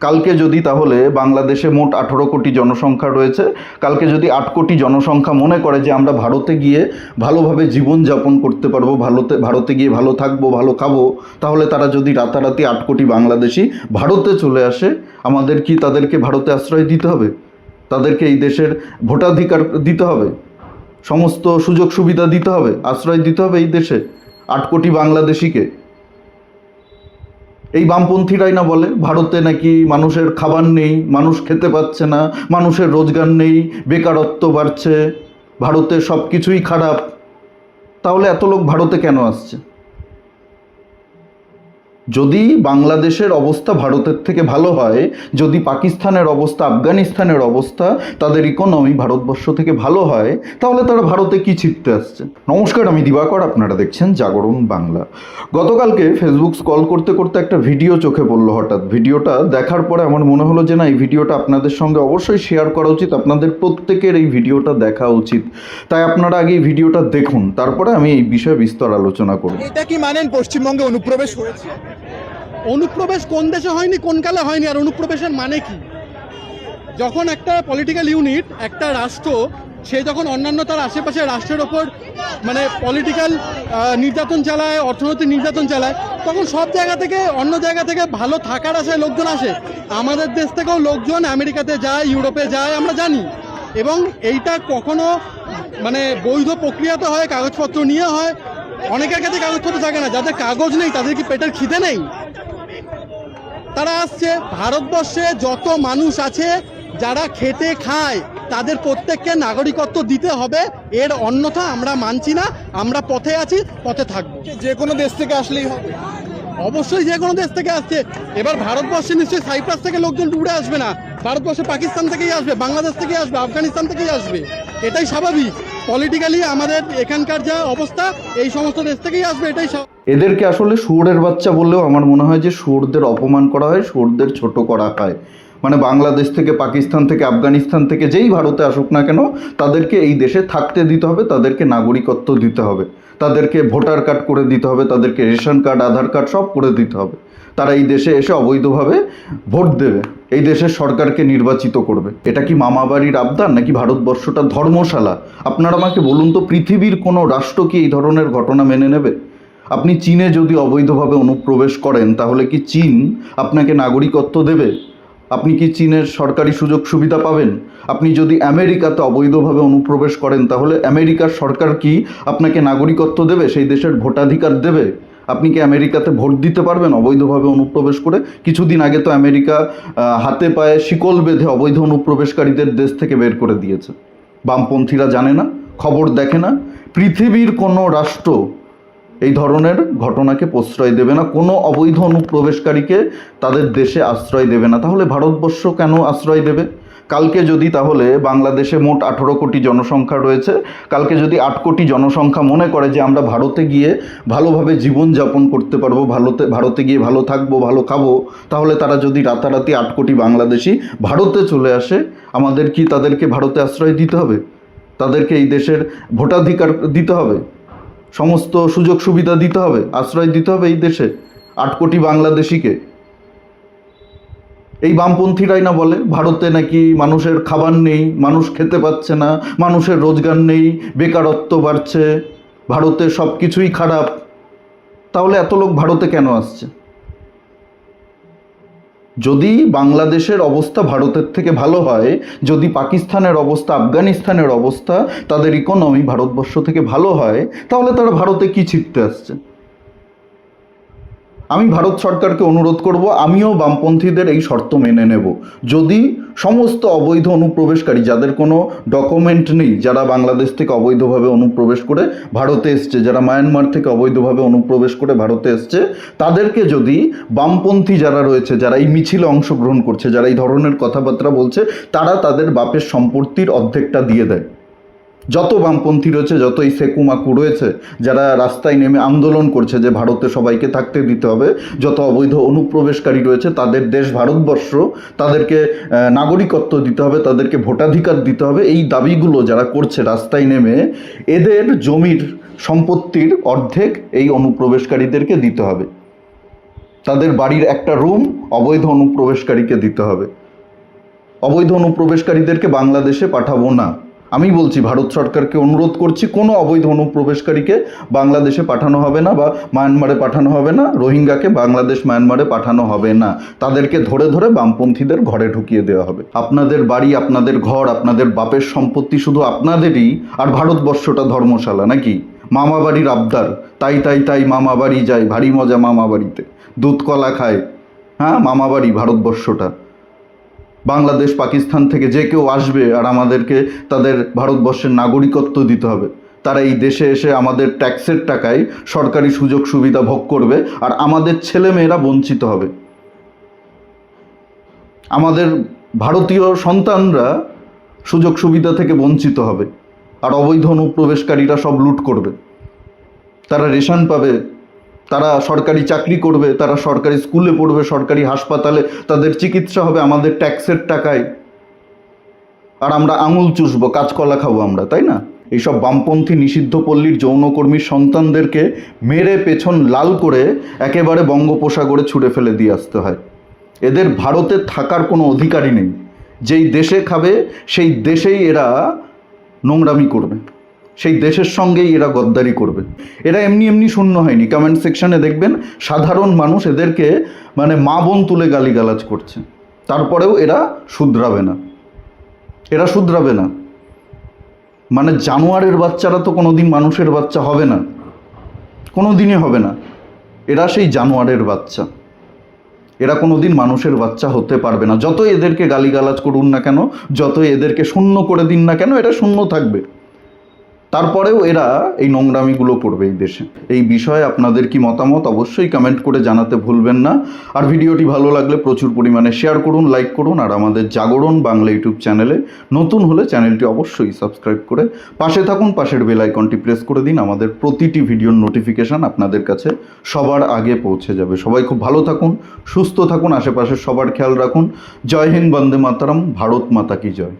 কালকে যদি তাহলে বাংলাদেশে মোট আঠেরো কোটি জনসংখ্যা রয়েছে, কালকে যদি আট কোটি জনসংখ্যা মনে করে যে আমরা ভারতে গিয়ে ভালোভাবে জীবনযাপন করতে পারব ভারতে ভারতে গিয়ে ভালো থাকব, ভালো খাব, তাহলে তারা যদি রাতারাতি আট কোটি বাংলাদেশি ভারতে চলে আসে, আমাদের কি তাদেরকে ভারতে আশ্রয় দিতে হবে? তাদেরকে এই দেশের ভোটাধিকার দিতে হবে? সমস্ত সুযোগ সুবিধা দিতে হবে? আশ্রয় দিতে হবে এই দেশে আট কোটি বাংলাদেশিকে? এই বামপন্থীরাই না বলে, ভারতে নাকি মানুষের খাবার নেই, মানুষ খেতে পাচ্ছে না, মানুষের রোজগার নেই, বেকারত্ব বাড়ছে, ভারতে সব কিছুই খারাপ। তাহলে এত লোক ভারতে কেন আসছে? যদি বাংলাদেশের অবস্থা ভারতের থেকে ভালো হয়, যদি পাকিস্তানের অবস্থা, আফগানিস্তানের অবস্থা, তাদের ইকোনমি ভারতবর্ষ থেকে ভালো হয়, তাহলে তারা ভারতে কি ছিটতে আসছে? নমস্কার, আমি দিবাকর, আপনারা দেখছেন জাগরণ বাংলা। গতকালকে ফেসবুক স্কল করতে করতে একটা ভিডিও চোখে পড়ল হঠাৎ। ভিডিওটা দেখার পরে আমার মনে হলো যে না, এই ভিডিওটা আপনাদের সঙ্গে অবশ্যই শেয়ার করা উচিত, আপনাদের প্রত্যেকের এই ভিডিওটা দেখা উচিত। তাই আপনারা আগে এই ভিডিওটা দেখুন, তারপরে আমি এই বিষয়ে বিস্তর আলোচনা করব। এটা কি মানেন? পশ্চিমবঙ্গে অনুপ্রবেশ হয়েছে। অনুপ্রবেশ কোন দেশে হয়নি, কোন কালে হয়নি, আর অনুপ্রবেশের মানে কি? যখন একটা পলিটিক্যাল ইউনিট একটা রাষ্ট্র, সে যখন অন্যান্য তার আশেপাশে রাষ্ট্রের ওপর মানে পলিটিক্যাল নির্যাতন চালায়, অর্থনৈতিক নির্যাতন চালায়, তখন সব জায়গা থেকে, অন্য জায়গা থেকে ভালো থাকার আশায় লোকজন আসে। আমাদের দেশ থেকেও লোকজন আমেরিকাতে যায়, ইউরোপে যায়, আমরা জানি। এবং এইটা কখনো মানে বৈধ প্রক্রিয়াতে হয়, কাগজপত্র নিয়ে হয়, অনেকের কাছে কাগজপত্র থাকে না, যাদের কাগজ নেই, তাদের কি পেটের খিদে নেই? তারা আসছে ভারতবর্ষে যত মানুষ আছে যারা খেটে খায় তাদের প্রত্যেককে নাগরিকত্ব দিতে হবে। এর অন্যথা আমরা মানছি না আমরা পথে আছি পথে থাকব। যে কোনো দেশ থেকে আসলেই হবে। অবশ্যই যে কোনো দেশ থেকে আসছে। এবার ভারতবর্ষে নিশ্চয়ই সাইপ্রাস থেকে লোকজন উড়ে আসবে না। ভারতবর্ষে পাকিস্তান থেকেই আসবে বাংলাদেশ থেকেই আসবে আফগানিস্তান থেকেই আসবে। এটাই স্বাভাবিক। পলিটিক্যালি আমাদের এখানকার যা অবস্থা এই সমস্ত দেশ থেকেই আসবে এটাই স্বাভাবিক। এদেরকে আসলে শুয়োরের বাচ্চা বললেও আমার মনে হয় যে শুয়োরদের অপমান করা হয়, শুয়োরদের ছোট করা হয়। মানে বাংলাদেশ থেকে, পাকিস্তান থেকে, আফগানিস্তান থেকে যেই ভারতে আসুক না কেন, তাদেরকে এই দেশে থাকতে দিতে হবে, তাদেরকে নাগরিকত্ব দিতে হবে। তাদেরকে ভোটার কার্ড করে দিতে হবে, তাদেরকে রেশন কার্ড, আধার কার্ড সব করে দিতে হবে। তারা এই দেশে এসে অবৈধভাবে ভোট দেবে। এই দেশের সরকারকে নির্বাচিত করবে। এটা কি মামাবাড়ির আবদার নাকি ভারতবর্ষটা ধর্মশালা? আপনারা আমাকে বলুন তো, পৃথিবীর কোনো রাষ্ট্র কি এই ধরনের ঘটনা মেনে নেবে? আপনি চীনে যদি অবৈধভাবে অনুপ্রবেশ করেন, তাহলে কি চীন আপনাকে নাগরিকত্ব দেবে? আপনি কি চীনের সরকারি সুযোগ সুবিধা পাবেন? আপনি যদি আমেরিকাতে অবৈধভাবে অনুপ্রবেশ করেন, তাহলে আমেরিকার সরকার কি আপনাকে নাগরিকত্ব দেবে? সেই দেশের ভোটাধিকার দেবে? আপনি কি আমেরিকাতে ভোট দিতে পারবেন অবৈধভাবে অনুপ্রবেশ করে? কিছুদিন আগে তো আমেরিকা হাতে পায়ে শিকল বেঁধে অবৈধ অনুপ্রবেশকারীদের দেশ থেকে বের করে দিয়েছে। বামপন্থীরা জানে না, খবর দেখে না। পৃথিবীর কোনো রাষ্ট্র এই ধরনের ঘটনাকে প্রশ্রয় দেবে না, কোনো অবৈধ অনুপ্রবেশকারীকে তাদের দেশে আশ্রয় দেবে না। তাহলে ভারতবর্ষ কেন আশ্রয় দেবে? কালকে যদি তাহলে বাংলাদেশে মোট আঠেরো কোটি জনসংখ্যা রয়েছে, কালকে যদি আট কোটি জনসংখ্যা মনে করে যে আমরা ভারতে গিয়ে ভালোভাবে জীবনযাপন করতে পারব ভারতে ভারতে গিয়ে ভালো থাকব, ভালো খাব, তাহলে তারা যদি রাতারাতি আট কোটি বাংলাদেশি ভারতে চলে আসে, আমাদের কি তাদেরকে ভারতে আশ্রয় দিতে হবে? তাদেরকে এই দেশের ভোটাধিকার দিতে হবে? সমস্ত সুযোগ সুবিধা দিতে হবে, আশ্রয় দিতে হবে এই দেশে, আট কোটি বাংলাদেশিকে। এই বামপন্থীরাই না বলে, ভারতে নাকি মানুষের খাবার নেই, মানুষ খেতে পাচ্ছে না, মানুষের রোজগার নেই, বেকারত্ব বাড়ছে, ভারতে সব কিছুই খারাপ। তাহলে এত লোক ভারতে কেন আসছে? যদি বাংলাদেশের অবস্থা ভারতের থেকে ভালো হয়, যদি পাকিস্তানের অবস্থা, আফগানিস্তানের অবস্থা, তাদের ইকোনমি ভারতবর্ষ থেকে ভালো হয়, তাহলে তারা ভারতে কি ছিটতে আসছে? আমি ভারত সরকারকে অনুরোধ করব, আমিও বামপন্থীদের এই শর্ত মেনে নেব। যদি সমস্ত অবৈধ অনুপ্রবেশকারী, যাদের কোনো ডকুমেন্ট নেই, যারা বাংলাদেশ থেকে অবৈধভাবে অনুপ্রবেশ করে ভারতে এসছে, যারা মায়ানমার থেকে অবৈধভাবে অনুপ্রবেশ করে ভারতে এসছে, তাদেরকে যদি বামপন্থী যারা রয়েছে, যারা এই মিছিলে অংশগ্রহণ করছে, যারা এই ধরনের কথাবার্তা বলছে, তারা তাদের বাপের সম্পত্তির অর্ধেকটা দিয়ে দেয়। যত বামপন্থী রয়েছে যত এই সেকুমাকু রয়েছে, যারা রাস্তায় নেমে আন্দোলন করছে যে ভারতে সবাইকে থাকতে দিতে হবে, যত অবৈধ অনুপ্রবেশকারী রয়েছে, তাদের দেশ ভারতবর্ষ, তাদেরকে নাগরিকত্ব দিতে হবে, তাদেরকে ভোটাধিকার দিতে হবে। এই দাবিগুলো যারা করছে রাস্তায় নেমে, এদের জমির সম্পত্তির অর্ধেক এই অনুপ্রবেশকারীদেরকে দিতে হবে। তাদের বাড়ির একটা রুম অবৈধ অনুপ্রবেশকারীকে দিতে হবে। অবৈধ অনুপ্রবেশকারীদেরকে বাংলাদেশে পাঠাবো না। আমি বলছি, ভারত সরকারকে অনুরোধ করছি, কোনো অবৈধ অনুপ্রবেশকারীকে বাংলাদেশে পাঠানো হবে না বা মায়ানমারে পাঠানো হবে না, রোহিঙ্গাকে বাংলাদেশ মায়ানমারে পাঠানো হবে না। তাদেরকে ধরে ধরে বামপন্থীদের ঘরে ঢুকিয়ে দেওয়া হবে। আপনাদের বাড়ি, আপনাদের ঘর, আপনাদের বাপের সম্পত্তি শুধু আপনাদেরই, আর ভারতবর্ষটা ধর্মশালা নাকি? মামা বাড়ির আবদার, তাই তাই তাই মামা বাড়ি যায়, ভারী মজা মামা বাড়িতে দুধ কলা খায় হ্যাঁ মামা বাড়ি ভারতবর্ষটা। বাংলাদেশ, পাকিস্তান থেকে যে কেউ আসবে আর আমাদেরকে তাদের ভারতবর্ষের নাগরিকত্ব দিতে হবে। তারা এই দেশে এসে আমাদের ট্যাক্সের টাকায় সরকারি সুযোগ সুবিধা ভোগ করবে আর আমাদের ছেলেমেয়েরা বঞ্চিত হবে। আমাদের ভারতীয় সন্তানরা সুযোগ সুবিধা থেকে বঞ্চিত হবে। আর অবৈধ অনুপ্রবেশকারীরা সব লুট করবে। তারা রেশন পাবে তারা সরকারি চাকরি করবে, তারা সরকারি স্কুলে পড়বে, সরকারি হাসপাতালে, তাদের চিকিৎসা হবে, আমাদের ট্যাক্সের টাকায়। আর আমরা আঙুল চুষবো, কাঁচকলা খাব আমরা, তাই না? এইসব বামপন্থী নিষিদ্ধ পল্লীর যৌনকর্মীর সন্তানদেরকে মেরে পেছন লাল করে একেবারে বঙ্গোপসাগরে ছুড়ে ফেলে দিয়ে আসতে হয়। এদের ভারতে থাকার কোনো অধিকারই নেই। যেই দেশে খাবে, সেই দেশেই এরা নোংরামি করবে। সেই দেশের সঙ্গেই এরা গদ্দারি করবে। এরা এমনি এমনি শূন্য হয়নি। কমেন্ট সেকশনে দেখবেন, সাধারণ মানুষ এদেরকে মানে মা বোন তুলে গালিগালাজ করছে। তারপরেও এরা শুধরাবে না। এরা শুধরাবে না। মানে জানোয়ারের বাচ্চারা তো কোনোদিন মানুষের বাচ্চা হবে না। কোনো দিনই হবে না। এরা সেই জানোয়ারের বাচ্চা। এরা কোনোদিন মানুষের বাচ্চা হতে পারবে না। যত এদেরকে গালিগালাজ করুন না কেন যত এদেরকে শূন্য করে দিন না কেন এটা শূন্য থাকবে। তারপরেও এরা এই নোংরামিগুলো করবে এই দেশে। এই বিষয়ে আপনাদের কি মতামত অবশ্যই কমেন্ট করে জানাতে ভুলবেন না। আর ভিডিওটি ভালো লাগলে প্রচুর পরিমাণে শেয়ার করুন লাইক করুন, আর আমাদের জাগরণ বাংলা ইউটিউব চ্যানেলে নতুন হলে চ্যানেলটি অবশ্যই সাবস্ক্রাইব করে পাশে থাকুন, পাশের বেল আইকনটি প্রেস করে দিন, আমাদের প্রতিটি ভিডিওর নোটিফিকেশান আপনাদের কাছে সবার আগে পৌঁছে যাবে। সবাই খুব ভালো থাকুন, সুস্থ থাকুন, আশেপাশে সবার খেয়াল রাখুন। জয় হিন্দ, বন্দে মাতারাম, ভারত মাতা কি জয়।